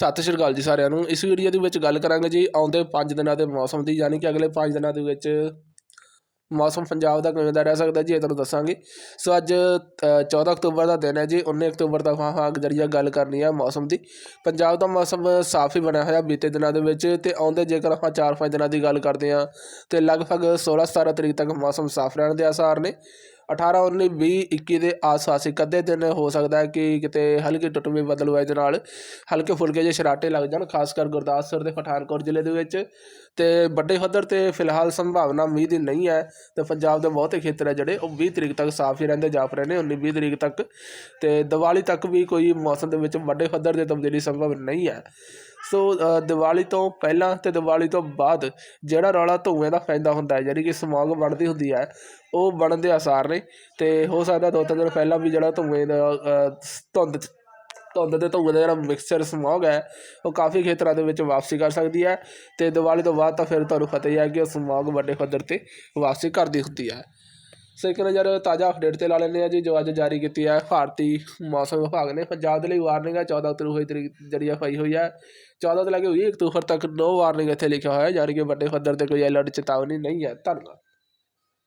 ਸਤਿ ਸ਼੍ਰੀ ਅਕਾਲ ਜੀ ਸਾਰਿਆਂ ਨੂੰ। ਇਸ ਵੀਡੀਓ ਦੇ ਵਿੱਚ ਗੱਲ ਕਰਾਂਗੇ ਜੀ ਆਉਂਦੇ 5 ਦਿਨਾਂ ਦੇ ਮੌਸਮ ਦੀ ਯਾਨੀ ਕਿ ਅਗਲੇ 5 ਦਿਨਾਂ ਦੇ ਵਿੱਚ ਮੌਸਮ ਪੰਜਾਬ ਦਾ ਕਿਵੇਂ ਦਾ ਰਹਿ ਸਕਦਾ ਜੀ ਇਹ ਤੁਹਾਨੂੰ ਦੱਸਾਂਗੇ। ਸੋ ਅੱਜ ਅ, 14 ਅਕਤੂਬਰ ਦਾ ਦਿਨ ਹੈ ਜੀ 19 ਅਕਤੂਬਰ ਤੱਕ ਹਾਂ ਹਾਂ ਜਰੀਆ ਗੱਲ ਕਰਨੀ ਹੈ ਮੌਸਮ ਦੀ। ਪੰਜਾਬ ਦਾ ਮੌਸਮ ਸਾਫ਼ ਹੀ ਬਣਿਆ ਹੋਇਆ ਬੀਤੇ ਦਿਨਾਂ ਦੇ ਵਿੱਚ ਤੇ ਆਉਂਦੇ ਜੇਕਰ ਆਪਾਂ 4-5 ਦਿਨਾਂ ਦੀ ਗੱਲ ਕਰਦੇ ਹਾਂ ਤੇ ਲਗਭਗ 16-17 ਤਰੀਕ ਤੱਕ ਮੌਸਮ ਸਾਫ਼ ਰਹਿਣ ਦੇ ਆਸਾਰ ਨੇ। 18 19 20 21 ਦੇ ਆਸ-ਪਾਸ ਇੱਕ ਅੱਧੇ ਦਿਨ ਹੋ ਸਕਦਾ ਹੈ ਕਿ ਕਿਤੇ ਹਲਕੀ ਟੁੱਟਵੀਂ ਬਦਲਵਾਈ ਦੇ ਨਾਲ। ਹਲਕੇ ਫੁਲਕੇ ਜਿਹੇ ਸ਼ਰਾਟੇ ਲੱਗ ਜਾਣ, ਖਾਸ ਕਰ ਗੁਰਦਾਸਪੁਰ ਤੇ ਪਠਾਨਕੋਟ ਜ਼ਿਲ੍ਹੇ ਦੇ ਵਿੱਚ। ਤੇ ਵੱਡੇ ਪੱਧਰ ਤੇ ਫਿਲਹਾਲ ਸੰਭਾਵਨਾ ਮੀਂਹ ਦੀ ਨਹੀਂ ਹੈ, ਤੇ ਪੰਜਾਬ ਦੇ ਬਹੁਤੇ ਖੇਤਰ ਹੈ ਜਿਹੜੇ ਉਹ 20 ਤਰੀਕ ਤੱਕ ਸਾਫ਼ ਹੀ ਰਹਿੰਦੇ, ਜਾਪ ਰਹੇ ਨੇ 19 20 ਤਰੀਕ ਤੱਕ। ਤੇ ਦੀਵਾਲੀ ਤੱਕ ਵੀ ਕੋਈ ਮੌਸਮ ਦੇ ਵਿੱਚ ਵੱਡੇ ਪੱਧਰ ਤੇ ਤਬਦੀਲੀ ਸੰਭਵ ਨਹੀਂ ਹੈ। ਸੋ ਅ, ਦੀਵਾਲੀ ਤੋਂ ਪਹਿਲਾਂ ਅਤੇ ਦੀਵਾਲੀ ਤੋਂ ਬਾਅਦ ਜਿਹੜਾ ਰੌਲਾ ਧੂਏ ਦਾ ਪੈਂਦਾ ਹੁੰਦਾ ਹੈ ਜਿਹੜੀ ਕਿ ਸਮੌਗ ਬਣਦੀ ਹੁੰਦੀ ਹੈ ਉਹ ਬਣਨ ਦੇ ਆਸਾਰ ਨੇ। ਅਤੇ ਹੋ ਸਕਦਾ ਦੋ ਤਿੰਨ ਦਿਨ ਪਹਿਲਾਂ ਵੀ ਜਿਹੜਾ ਧੂੰਏ ਦਾ ਧੁੰਦ ਧੁੰਦ ਦੇ ਧੂਏ ਦਾ ਜਿਹੜਾ ਮਿਕਸਚਰ ਸਮੌਗ ਹੈ ਉਹ ਕਾਫੀ ਖੇਤਰਾਂ ਦੇ ਵਿੱਚ ਵਾਪਸੀ ਕਰ ਸਕਦੀ ਹੈ। ਅਤੇ ਦੀਵਾਲੀ ਤੋਂ ਬਾਅਦ ਤਾਂ ਫਿਰ ਤੁਹਾਨੂੰ ਪਤਾ ਹੀ ਹੈ ਕਿ ਉਹ ਸਮੌਗ ਵੱਡੇ ਪੱਧਰ ਤੇ ਵਾਪਸੀ ਕਰਦੀ ਹੁੰਦੀ ਹੈ। ਸੋ ਇੱਕ ਨਜ਼ਰ ਤਾਜ਼ਾ ਅਪਡੇਟ ਤੇ ਲਾ ਲੈਂਦੇ ਆ ਜੀ, ਜੋ ਅੱਜ ਜਾਰੀ ਕੀਤੀ ਹੈ ਭਾਰਤੀ ਮੌਸਮ ਵਿਭਾਗ ਨੇ। ਪੰਜਾਬ ਦੇ ਲਈ ਵਾਰਨਿੰਗ ਹੈ 14 ਅਕਤੂਬਰ ਹੋਈ ਤਰੀਕ ਜਿਹੜੀ ਜਰੀਆ ਪਾਈ ਹੋਈ ਹੈ। 14 ਤੋਂ ਲੈ ਕੇ 20 ਅਕਤੂਬਰ ਤੱਕ ਨੋ ਵਾਰਨਿੰਗ ਇੱਥੇ ਲਿਖਿਆ ਹੋਇਆ ਹੈ। ਯਾਨੀ ਕਿ ਵੱਡੇ ਪੱਧਰ ਤੇ ਕੋਈ ਅਲਰਟ ਚੇਤਾਵਨੀ ਨਹੀਂ ਹੈ। ਧੰਨਵਾਦ।